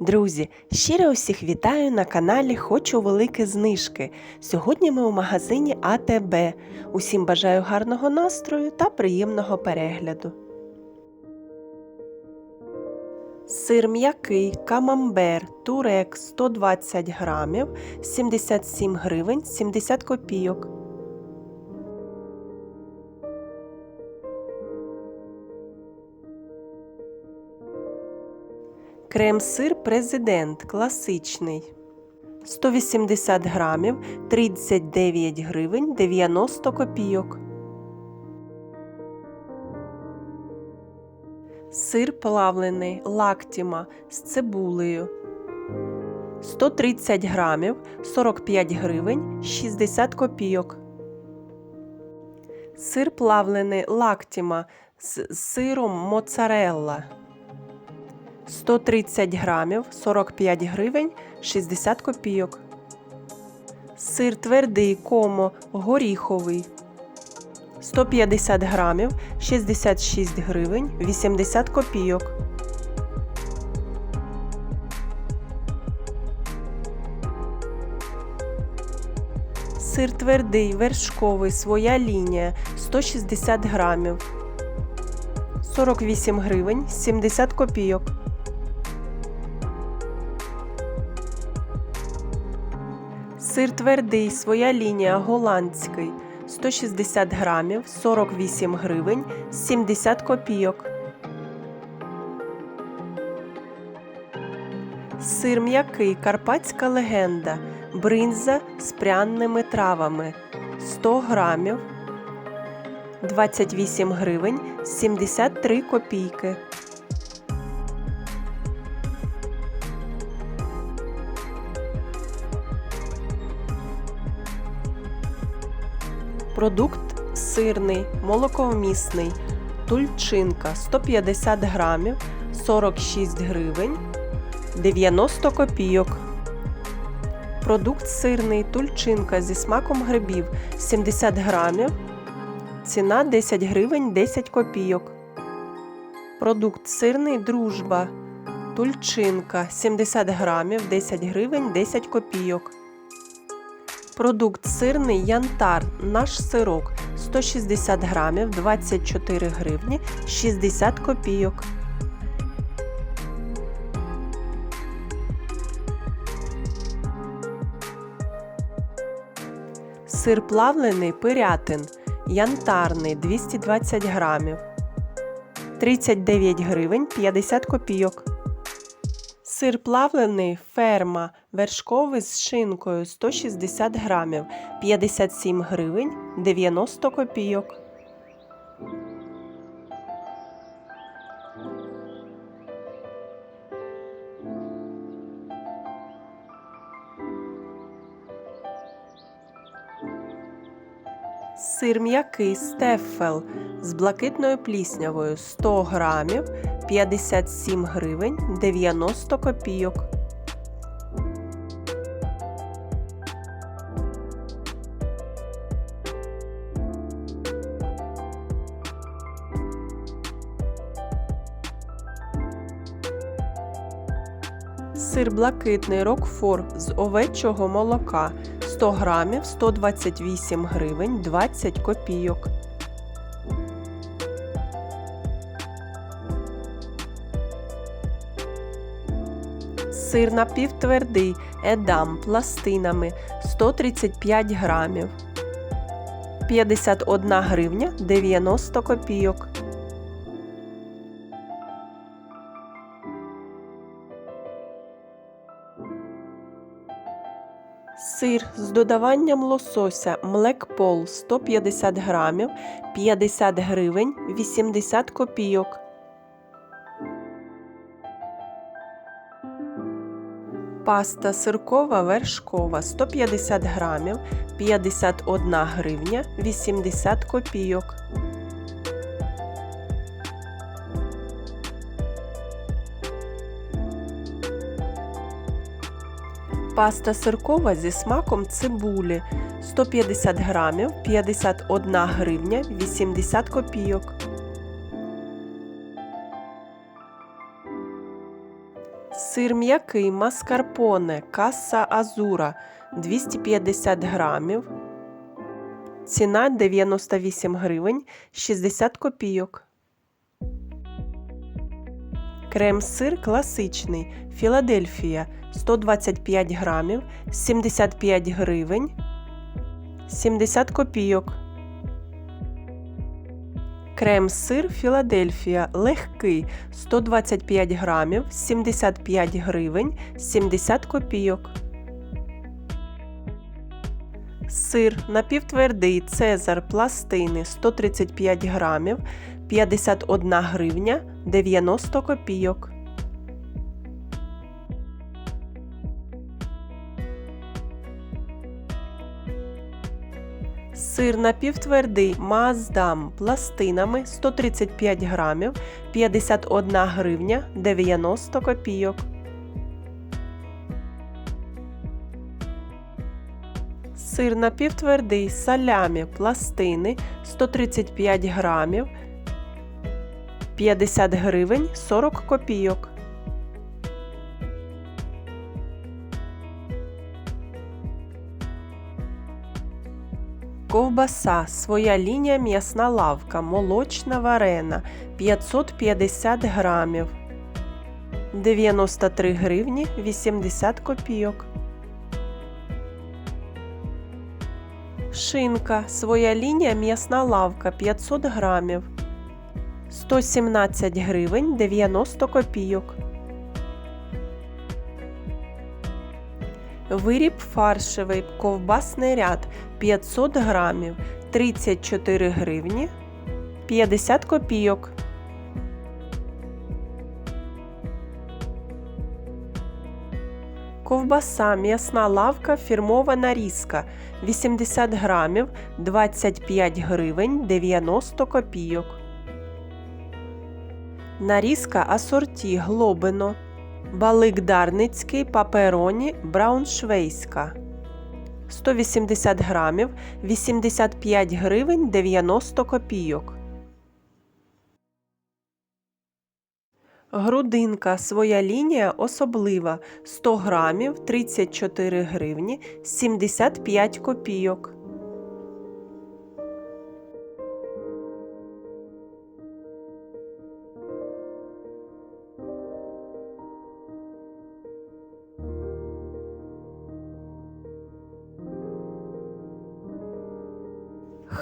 Друзі, щиро усіх вітаю на каналі Хочу великі знижки. Сьогодні ми у магазині АТБ. Усім бажаю гарного настрою та приємного перегляду. Сир м'який, камамбер, турек 120 грамів, 77 гривень 70 копійок. Крем-сир президент класичний. 180 грамів 39 гривень 90 копійок. Сир плавлений лактіма з цибулею. 130 грамів 45 гривень 60 копійок. Сир плавлений лактіма з сиром моцарелла. 130 грамів 45 гривень 60 копійок. Сир твердий комо горіховий 150 грамів 66 гривень 80 копійок. Сир твердий вершковий своя лінія 160 грамів 48 гривень 70 копійок. Сир твердий, своя лінія голландський 160 грамів 48 гривень 70 копійок. Сир м'який карпатська легенда. Бринза з пряними травами 100 грамів 28 гривень 73 копійки. Продукт сирний, молоковмісний, тульчинка 150 грамів 46 гривень 90 копійок. Продукт сирний, тульчинка зі смаком грибів 70 грамів. Ціна 10 гривень 10 копійок. Продукт сирний дружба. Тульчинка 70 грамів 10 гривень 10 копійок. Продукт сирний янтар, наш сирок 160 грамів 24 гривні 60 копійок. Сир плавлений пирятин. Янтарний 220 грамів 39 гривень 50 копійок. Сир плавлений ферма вершковий з шинкою 160 грамів 57 гривень 90 копійок. Сир м'який стефел з блакитною пліснявою 100 грамів 57 гривень 90 копійок. Сир блакитний рокфор з овечого молока 100 грамів 128 гривень 20 копійок. Сир напівтвердий едам пластинами 135 грамів 51 гривня 90 копійок. Сир з додаванням лосося Млекпол 150 грамів 50 гривень 80 копійок. Паста сиркова вершкова 150 грамів 51 гривня 80 копійок. Паста сиркова зі смаком цибулі 150 грамів 51 гривня 80 копійок. Сир м'який маскарпоне каса азура 250 грамів. Ціна 98 гривень 60 копійок. Крем-сир класичний Філадельфія 125 грамів 75 гривень 70 копійок. Крем-сир Філадельфія легкий 125 грамів 75 гривень 70 копійок. Сир напівтвердий Цезар пластини 135 грамів 51 гривня 90 копійок. Сир напівтвердий Маздам пластинами 135 грамів 51 гривня 90 копійок. Сир напівтвердий салямі пластини 135 грамів 50 гривень 40 копійок. Ковбаса, своя лінія м'ясна лавка, молочна варена 550 грамів 93 гривні 80 копійок. Шинка, своя лінія м'ясна лавка 500 грамів 117 гривень 90 копійок. Виріб фаршевий ковбасний ряд 500 грамів 34 гривні 50 копійок. Ковбаса м'ясна лавка фірмова нарізка 80 грамів 25 гривень 90 копійок. Нарізка асорті глобино. Балик Дарницький папероні Брауншвейська 180 грамів 85 гривень 90 копійок. Грудинка своя лінія особлива 100 грамів 34 гривні 75 копійок.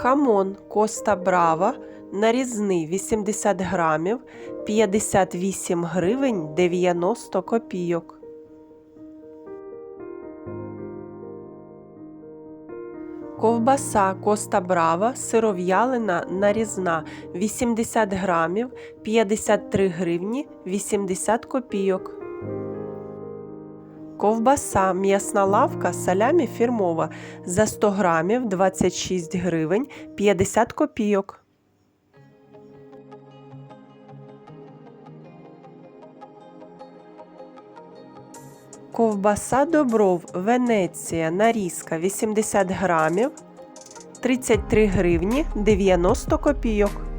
Хамон Коста Брава нарізний 80 грамів 58 гривень 90 копійок. Ковбаса Коста Брава сиров'ялина нарізна 80 грамів 53 гривні 80 копійок. Ковбаса м'ясна лавка салямі фірмова за 100 грамів 26 гривень 50 копійок. Ковбаса Добров Венеція нарізка 80 грамів 33 гривні 90 копійок.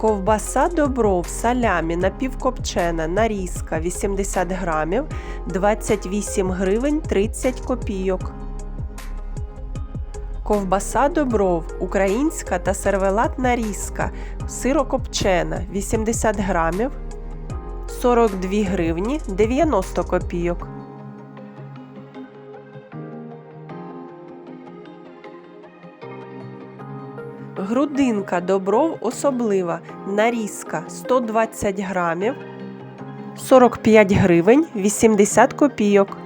Ковбаса Добров салямі напівкопчена нарізка 80 грамів 28 гривень 30 копійок. Ковбаса Добров українська та сервелат нарізка сирокопчена 80 грамів 42 гривні 90 копійок. Грудинка добров особлива. Нарізка 120 грамів 45 гривень 80 копійок.